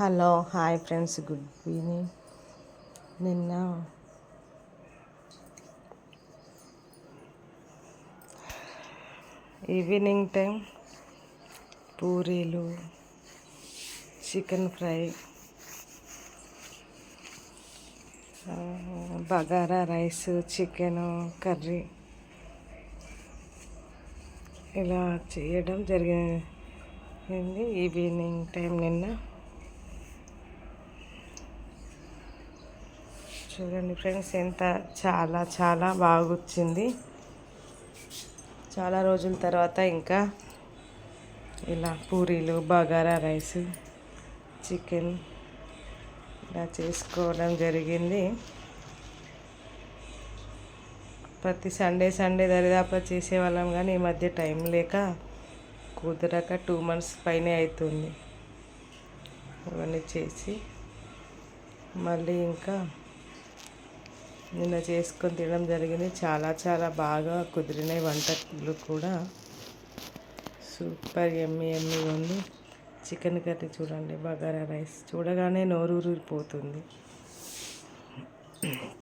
Hello hi friends good evening. నిన్న evening time పూరీలు chicken fry bagara rice chicken curry ఇలా చేయడం జరిగింది. ఈవినింగ్ టైం నిన్న చూడండి ఫ్రెండ్స్ ఎంత చాలా చాలా బాగా వచ్చింది చాలా రోజుల తర్వాత ఇంకా ఇలా పూరీలు బగారా రైస్ చికెన్ ఇలా చేసుకోవడం జరిగింది. ప్రతి సండే సండే దరిదాపుగా చేసేవాళ్ళం కానీ ఈ మధ్య టైం లేక కుదరక టూ మంత్స్ పైనే అవుతుంది ఇవన్నీ చేసి మళ్ళీ ఇంకా నిన్న చేసుకొని తినడం జరిగింది. చాలా చాలా బాగా కుదిరినాయి వంటలు కూడా. సూపర్ ఎమ్మి ఎమ్మి ఉంది. చికెన్ కర్రీ చూడండి బగారా రైస్. చూడగానే నోరు ఊరిపోతుంది